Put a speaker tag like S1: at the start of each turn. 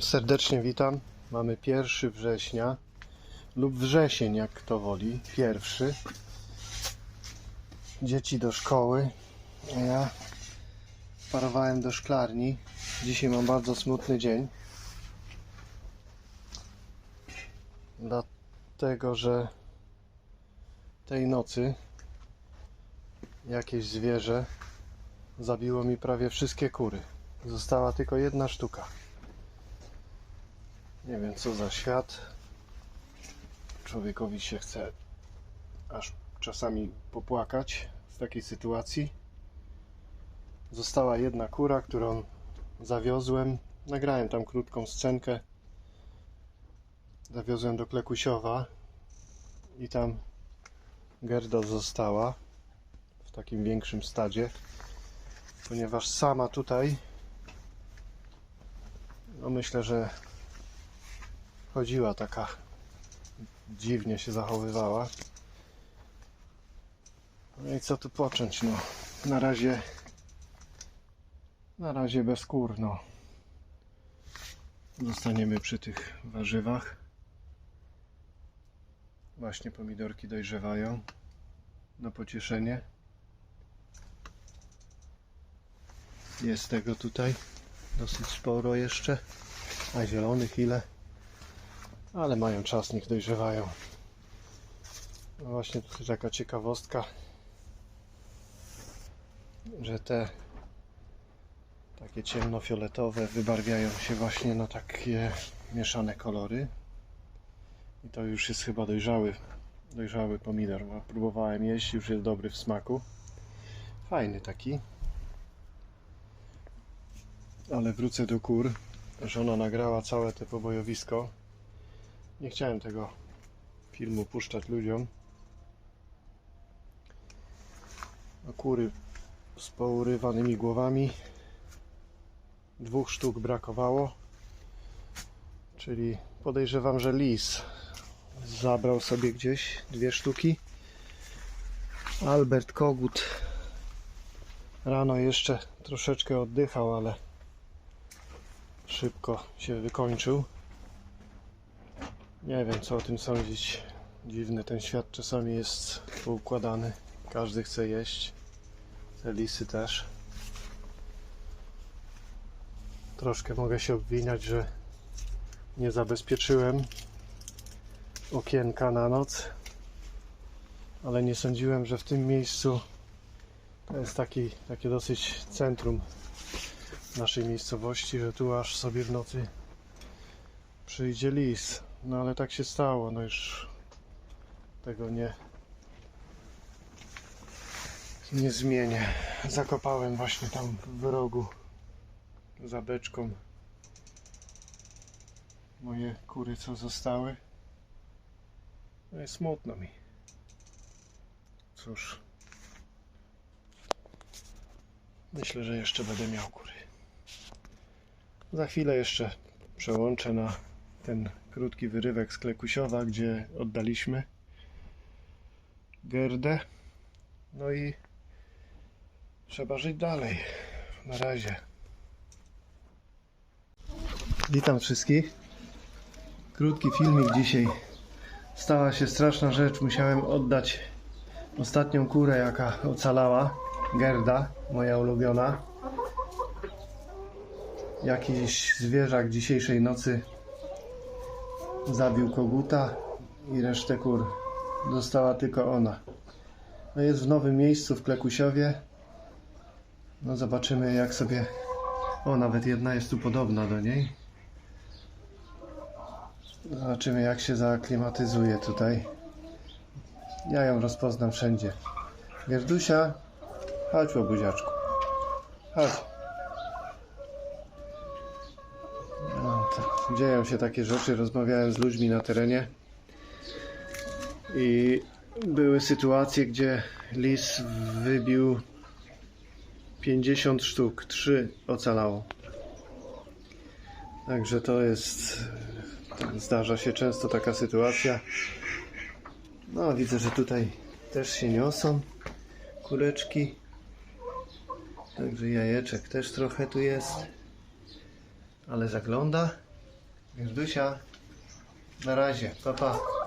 S1: Serdecznie witam. Mamy 1 września lub wrzesień, jak kto woli. Pierwszy. Dzieci do szkoły, ja parowałem do szklarni. Dzisiaj mam bardzo smutny dzień. Dlatego, że tej nocy jakieś zwierzę zabiło mi prawie wszystkie kury. Została tylko jedna sztuka. Nie wiem co za świat. Człowiekowi się chce aż czasami popłakać z takiej sytuacji. Została jedna kura, którą zawiozłem. Nagrałem tam krótką scenkę. Zawiozłem do Klekusiowa i tam Gerda została w takim większym stadzie, ponieważ sama tutaj no myślę, że chodziła taka dziwnie się zachowywała. No i co tu począć? No, na razie na razie bez kur, no. Zostaniemy przy tych warzywach. Właśnie pomidorki dojrzewają na pocieszenie. Jest tego tutaj dosyć sporo jeszcze, a zielonych ile? Ale mają czas, niech dojrzewają. No właśnie tutaj taka ciekawostka, że te takie ciemnofioletowe wybarwiają się właśnie na takie mieszane kolory. I to już jest chyba dojrzały, dojrzały pomidor. bo Próbowałem jeść, już jest dobry w smaku. Fajny taki. Ale wrócę do kur. Żona nagrała całe te pobojowisko. Nie chciałem tego filmu puszczać ludziom. A kury z pourywanymi głowami. Dwóch sztuk brakowało. Czyli podejrzewam, że lis zabrał sobie gdzieś dwie sztuki. Albert Kogut rano jeszcze troszeczkę oddychał, ale szybko się wykończył. Nie wiem co o tym sądzić. Dziwny ten świat czasami jest poukładany. Każdy chce jeść. Te lisy też. Troszkę mogę się obwiniać, że nie zabezpieczyłem okienka na noc. Ale nie sądziłem, że w tym miejscu to jest taki, takie dosyć centrum naszej miejscowości, że tu aż sobie w nocy przyjdzie lis. No ale tak się stało, no już tego nie nie zmienię. Zakopałem właśnie tam w rogu za beczką moje kury co zostały. No i smutno mi. Cóż. Myślę, że jeszcze będę miał kury. Za chwilę jeszcze przełączę na ten krótki wyrywek z Klekusiowa, gdzie oddaliśmy Gerdę. No i trzeba żyć dalej. Na razie. Witam wszystkich. Krótki filmik dzisiaj. Stała się straszna rzecz. Musiałem oddać ostatnią kurę, jaka ocalała. Gerda, moja ulubiona. Jakiś zwierzak dzisiejszej nocy zabił koguta i resztę kur. Została tylko ona. No jest w nowym miejscu w Klekusiowie. No zobaczymy jak sobie... O, nawet jedna jest tu podobna do niej. Zobaczymy jak się zaaklimatyzuje tutaj. Ja ją rozpoznam wszędzie. Gerdusia, chodź po buziaczku. Chodź. No, to dzieją się takie rzeczy. Rozmawiałem z ludźmi na terenie i były sytuacje, gdzie lis wybił 50 sztuk, 3 ocalało. Także to jest. Zdarza się często taka sytuacja. No, widzę, że tutaj też się niosą kuleczki. Także jajeczek też trochę tu jest ale zagląda. Gerdusia, na razie, pa pa.